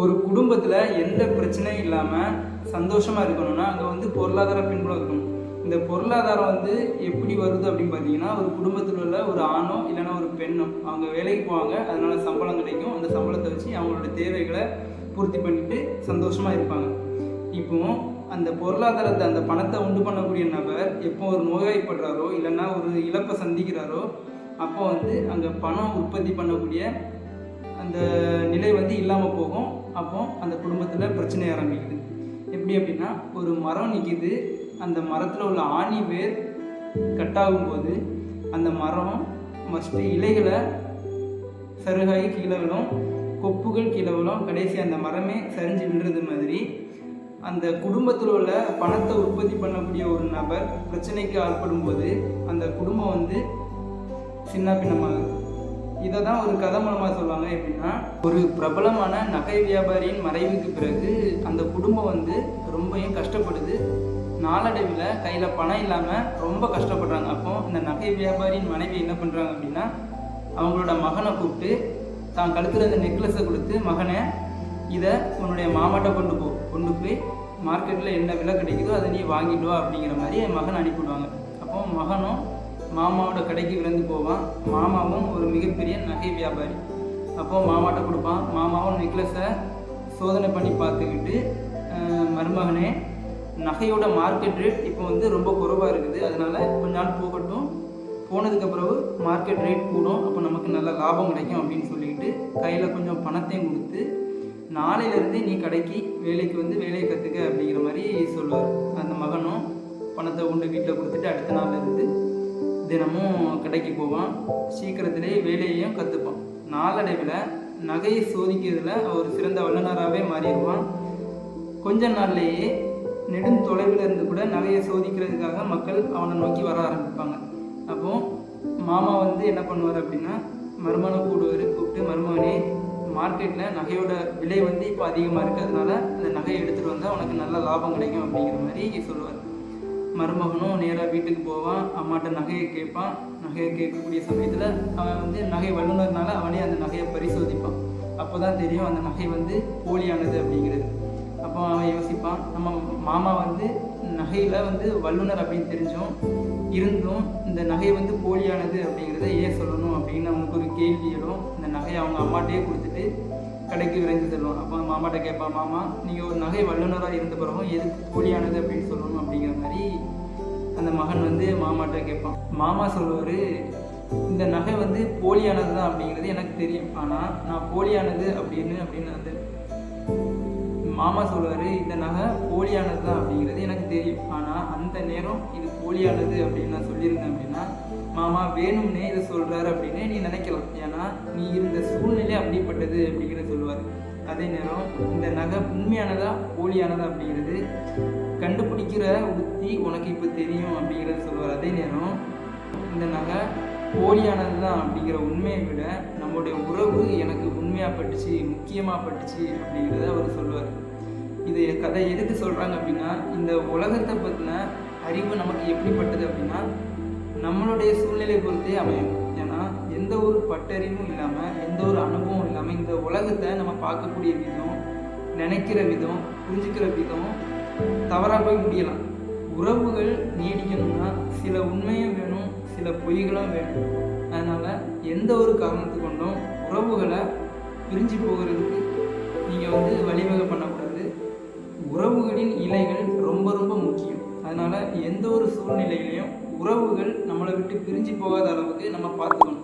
ஒரு குடும்பத்தில் எந்த பிரச்சனையும் இல்லாமல் சந்தோஷமாக இருக்கணும்னா அங்கே வந்து பொருளாதார பின்புலம் இருக்கணும். இந்த பொருளாதாரம் வந்து எப்படி வருது அப்படின்னு பார்த்தீங்கன்னா ஒரு குடும்பத்தில் உள்ள ஒரு ஆணோ இல்லைன்னா ஒரு பெண்ணோ அவங்க வேலைக்கு போவாங்க அதனால சம்பளம் கிடைக்கும். அந்த சம்பளத்தை வச்சு அவங்களோட தேவைகளை பூர்த்தி பண்ணிட்டு சந்தோஷமாக இருப்பாங்க. இப்போ அந்த பொருளாதாரத்தை அந்த பணத்தை உண்டு பண்ணக்கூடிய நபர் எப்போ ஒரு நோய்வாய்ப்படுறாரோ இல்லைன்னா ஒரு இழப்பை சந்திக்கிறாரோ அப்போ வந்து அங்கே பணம் உற்பத்தி பண்ணக்கூடிய அந்த நிலை வந்து இல்லாமல் போகும். அப்போ அந்த குடும்பத்தில் பிரச்சனை ஆரம்பிக்குது. எப்படி அப்படின்னா ஒரு மரம் நிற்கிது அந்த மரத்தில் உள்ள ஆணி வேர் கட்டாகும் போது அந்த மரம் ஃபஸ்ட்டு இலைகளை சருகாய் கீழே விழும். கொப்புகள் கீழே விழும். கடைசி அந்த மரமே சரிஞ்சு விழுறது மாதிரி. அந்த குடும்பத்தில் உள்ள பணத்தை உற்பத்தி பண்ணக்கூடிய ஒரு நபர் பிரச்சனைக்கு ஆட்படும் போது அந்த குடும்பம் வந்து சின்ன பின்னமாகுது இதை தான் ஒரு கதை மூலமாக சொல்லுவாங்க எப்படின்னா ஒரு பிரபலமான நகை வியாபாரியின் மறைவுக்கு பிறகு அந்த குடும்பம் வந்து ரொம்பவும் கஷ்டப்படுது. நாளடைவில் கையில் பணம் இல்லாமல் ரொம்ப கஷ்டப்படுறாங்க. அப்போ இந்த நகை வியாபாரியின் மனைவி என்ன பண்ணுறாங்க அப்படின்னா அவங்களோட மகனை கூப்பிட்டு தான் கழுத்தில் அந்த நெக்லஸை கொடுத்து மகனை இதை உன்னுடைய மாமாட்ட கொண்டு போ. கொண்டு போய் மார்க்கெட்டில் என்ன விலை கிடைக்குதோ அதை நீ வாங்கிட்டு வா அப்படிங்கிற மாதிரி என் மகன் அனுப்பிவிடுவாங்க. அப்போ மகனும் மாமாவோட கடைக்கு விருந்து போவான். மாமாவும் ஒரு மிகப்பெரிய நகை வியாபாரி. அப்போ மாமாட்ட கொடுப்பான் மாமாவும் நெக்லஸை சோதனை பண்ணி பார்த்துக்கிட்டு மருமகனே நகையோட மார்க்கெட் ரேட் இப்போ வந்து ரொம்ப குறைவாக இருக்குது. அதனால் கொஞ்ச நாள் போகட்டும். போனதுக்கு பிறகு மார்க்கெட் ரேட் கூடும். அப்போ நமக்கு நல்ல லாபம் கிடைக்கும் அப்படின்னு சொல்லிக்கிட்டு கையில் கொஞ்சம் பணத்தையும் கொடுத்து நாளையிலேருந்து நீ கடைக்கு வேலைக்கு வந்து வேலையை கற்றுக்க அப்படிங்கிற மாதிரி சொல்லுவார். அந்த மகனும் பணத்தை கொண்டு வீட்டில் கொடுத்துட்டு அடுத்த நாள்லேருந்து தினமும் கடைக்கு போவான். சீக்கிரத்திலே வேலையையும் கற்றுப்பான் நாளடைவில் நகையை சோதிக்கிறதுல அவர் சிறந்த வல்லுநராகவே மாறிடுவான். கொஞ்ச நாள்லேயே நெடும் தொலைவில் இருந்து கூட நகையை சோதிக்கிறதுக்காக மக்கள் அவனை நோக்கி வர ஆரம்பிப்பாங்க. அப்போ மாமா வந்து என்ன பண்ணுவார் அப்படின்னா மருமனை கூடுவார் கூப்பிட்டு மருமகனே மார்க்கெட்டில் நகையோட விலை வந்து இப்போ அதிகமாக இருக்குது அந்த நகையை எடுத்துகிட்டு வந்தால் உனக்கு நல்ல லாபம் கிடைக்கும் அப்படிங்கிற மாதிரி சொல்லுவார். மருமகனும் நேராக வீட்டுக்கு போவான். அம்மாட்ட நகையை கேட்பான். நகையை கேட்கக்கூடிய சமயத்தில் அவன் வந்து நகை வல்லுனர்னால அவனே அந்த நகையை பரிசோதிப்பான். அப்போ தான் தெரியும் அந்த நகை வந்து போலியானது அப்படிங்கிறது. அப்போ அவன் யோசிப்பான் நம்ம மாமா வந்து நகையில் வந்து வல்லுனர் அப்படின்னு தெரிஞ்சோம் இருந்தும் இந்த நகை வந்து போலியானது அப்படிங்கிறத ஏன் சொல்லணும் அப்படின்னு அவனுக்கு ஒரு கேள்வி எழும். இந்த நகையை அவங்க அம்மாட்டையே கொடுத்துட்டு கடைக்கு விரைந்து செல்வோம். அப்போ மாமாட்ட கேட்பான் மாமா நீங்கள் ஒரு நகை வல்லுநராக இருந்த பிறகும் எதுக்கு போலியானது அப்படின்னு சொல்லணும் அப்படிங்கிற மாதிரி அந்த மகன் வந்து மாமாட்ட கேட்பான். மாமா சொல்லுவார் இந்த நகை வந்து போலியானது தான் அப்படிங்கிறது எனக்கு தெரியும். ஆனால் நான் போலியானது அப்படின்னு அப்படின்னு அந்த மாமா சொல்லுவார் இந்த நகை போலியானது தான் அப்படிங்கிறது எனக்கு தெரியும். ஆனால் அந்த நேரம் இது போலியானது அப்படின்னு நான் சொல்லியிருந்தேன் அப்படின்னா மாமா வேணும்னே இதை சொல்கிறாரு அப்படின்னு நீ நினைக்கலாம். ஏன்னா நீ இருந்த சூழ்நிலை அப்படிப்பட்டது அப்படிங்கிறத சொல்லுவார். அதே நேரம் இந்த நகை உண்மையானதா போலியானதா அப்படிங்கிறது கண்டுபிடிக்கிற உத்தி உனக்கு இப்போ தெரியும் அப்படிங்கிறத சொல்லுவார். அதே நேரம் இந்த நகை போலியானது தான் அப்படிங்கிற உண்மையை விட நம்முடைய உறவு எனக்கு உண்மையாக பட்டுச்சு முக்கியமாக பட்டுச்சு அப்படிங்கிறத அவர் சொல்லுவார். இது கதை எதுக்கு சொல்கிறாங்க அப்படின்னா இந்த உலகத்தை பற்றின அறிவு நமக்கு எப்படிப்பட்டது அப்படின்னா நம்மளுடைய சூழ்நிலை பொறுத்தே அமையும். ஏன்னா எந்த ஒரு பட்டறிவும் இல்லாமல் எந்த ஒரு அனுபவம் இல்லாமல் இந்த உலகத்தை நம்ம பார்க்கக்கூடிய விதம் நினைக்கிற விதம் புரிஞ்சுக்கிற விதம் தவறாக போய் முடியலாம். உறவுகள் நீடிக்கணும்னா சில உண்மையும் வேணும் சில பொய்களும் வேணும். அதனால் எந்த ஒரு காரணத்து கொண்டும் உறவுகளை பிரிஞ்சு போகிறதுக்கு நீங்கள் வந்து வழிவகை பண்ணக்கூடாது. உறவுகளின் இலைகள் உறவுகள் நம்மளை விட்டு பிரிஞ்சு போகாத அளவுக்கு நம்ம பார்த்துக்கணும்.